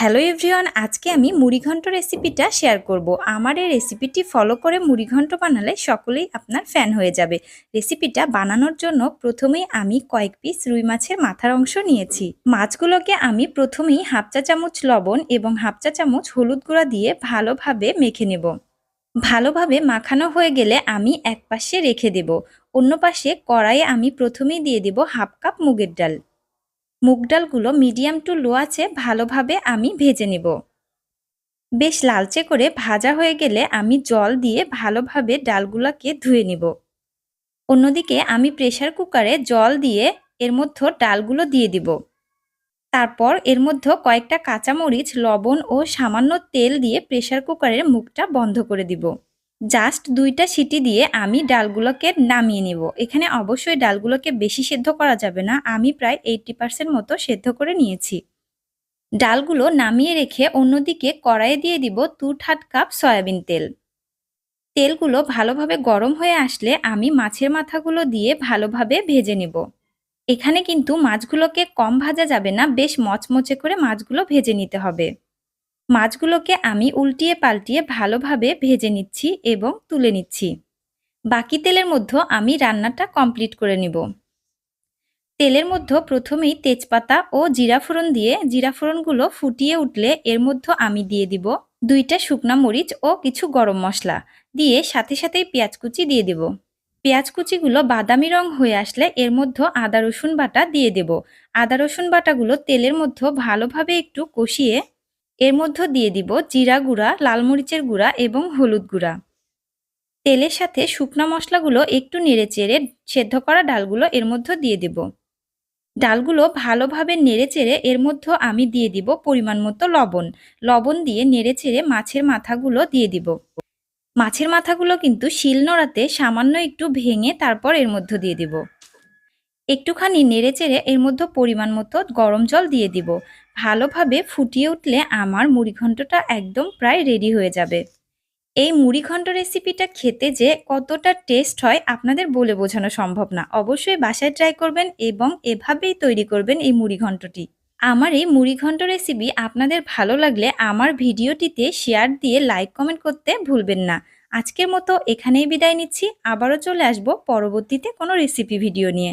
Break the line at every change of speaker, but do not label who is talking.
Hello everyone, আজকে আমি মুড়িঘণ্ট রেসিপিটা শেয়ার করব। আমার এই রেসিপিটি ফলো করে মুড়িঘণ্ট বানালে সকলেই আপনার ফ্যান হয়ে যাবে। রেসিপিটা বানানোর জন্য প্রথমেই আমি কয়েক পিস রুই মাছের মাথার অংশ নিয়েছি। মাছগুলোকে আমি প্রথমেই হাফ চা চামচ লবণ এবং হাফ চা চামচ হলুদ গুঁড়া দিয়ে ভালোভাবে মেখে নেব। ভালোভাবে মাখানো হয়ে গেলে আমি এক পাশে রেখে দেব। অন্য পাশে কড়াইয়ে আমি প্রথমেই দিয়ে দেব হাফ কাপ মুগের ডাল। মুগ ডালগুলো মিডিয়াম টু লো আছে ভালোভাবে আমি ভেজে নেব। বেশ লালচে করে ভাজা হয়ে গেলে আমি জল দিয়ে ভালোভাবে ডালগুলোকে ধুয়ে নিব। অন্যদিকে আমি প্রেশার কুকারে জল দিয়ে এর মধ্যে ডালগুলো দিয়ে দিব। তারপর এর মধ্যে কয়েকটা কাঁচামরিচ, লবণ ও সামান্য তেল দিয়ে প্রেশার কুকারের মুখটা বন্ধ করে দিব। জাস্ট দুইটা সিটি দিয়ে আমি ডালগুলোকে নামিয়ে নিব। এখানে অবশ্যই ডালগুলোকে বেশি সেদ্ধ করা যাবে না। আমি প্রায় এইটটি পার্সেন্ট মতো সেদ্ধ করে নিয়েছি। ডালগুলো নামিয়ে রেখে অন্যদিকে কড়াইয়ে দিয়ে দিব টু থার্ড কাপ সয়াবিন তেল। তেলগুলো ভালোভাবে গরম হয়ে আসলে আমি মাছের মাথাগুলো দিয়ে ভালোভাবে ভেজে নেব। এখানে কিন্তু মাছগুলোকে কম ভাজা যাবে না, বেশ মচমচে করে মাছগুলো ভেজে নিতে হবে। মাছগুলোকে আমি উল্টিয়ে পাল্টিয়ে ভালোভাবে ভেজে নিচ্ছি এবং তুলে নিচ্ছি। বাকি তেলের মধ্যে আমি রান্নাটা কমপ্লিট করে নিব। তেলের মধ্যে প্রথমেই তেজপাতা ও জিরা ফোড়ন দিয়ে, জিরা ফোড়নগুলো ফুটিয়ে উঠলে এর মধ্যে আমি দিয়ে দিব দুইটা শুকনা মরিচ ও কিছু গরম মশলা দিয়ে সাথে সাথেই পেঁয়াজ কুচি দিয়ে দেব। পেঁয়াজ কুচিগুলো বাদামি রং হয়ে আসলে এর মধ্যে আদা রসুন বাটা দিয়ে দেব। আদা রসুন বাটাগুলো তেলের মধ্যে ভালোভাবে একটু কষিয়ে এর মধ্যে দিয়ে দিব জিরা গুঁড়া, লাল মরিচের গুঁড়া এবং হলুদ গুঁড়া। তেলের সাথে শুকনো মশলাগুলো একটু নেড়ে চেড়ে সেদ্ধ করা ডালগুলো এর মধ্যে দিয়ে দেব। ডালগুলো ভালোভাবে নেড়ে চেড়ে এর মধ্যে আমি দিয়ে দিব পরিমাণ মতো লবণ। লবণ দিয়ে নেড়ে চেড়ে মাছের মাথাগুলো দিয়ে দিব। মাছের মাথাগুলো কিন্তু শিল নোড়াতে সামান্য একটু ভেঙে তারপর এর মধ্যে দিয়ে দিব। একটুখানি নেড়ে চেড়ে এর মধ্যে পরিমাণ মতো গরম জল দিয়ে দিব। ভালোভাবে ফুটিয়ে উঠলে আমার মুড়িঘণ্টটা একদম প্রায় রেডি হয়ে যাবে। এই মুড়িঘণ্ট রেসিপিটা খেতে যে কতটা টেস্ট হয় আপনাদের বলে বোঝানো সম্ভব না। অবশ্যই বাসায় ট্রাই করবেন এবং এভাবেই তৈরি করবেন এই মুড়িঘণ্টটি আমার এই মুড়িঘণ্ট রেসিপি আপনাদের ভালো লাগলে আমার ভিডিওটিতে শেয়ার দিয়ে লাইক কমেন্ট করতে ভুলবেন না। আজকের মতো এখানেই বিদায় নিচ্ছি। আবারও চলে আসব পরবর্তীতে কোনো রেসিপি ভিডিও নিয়ে।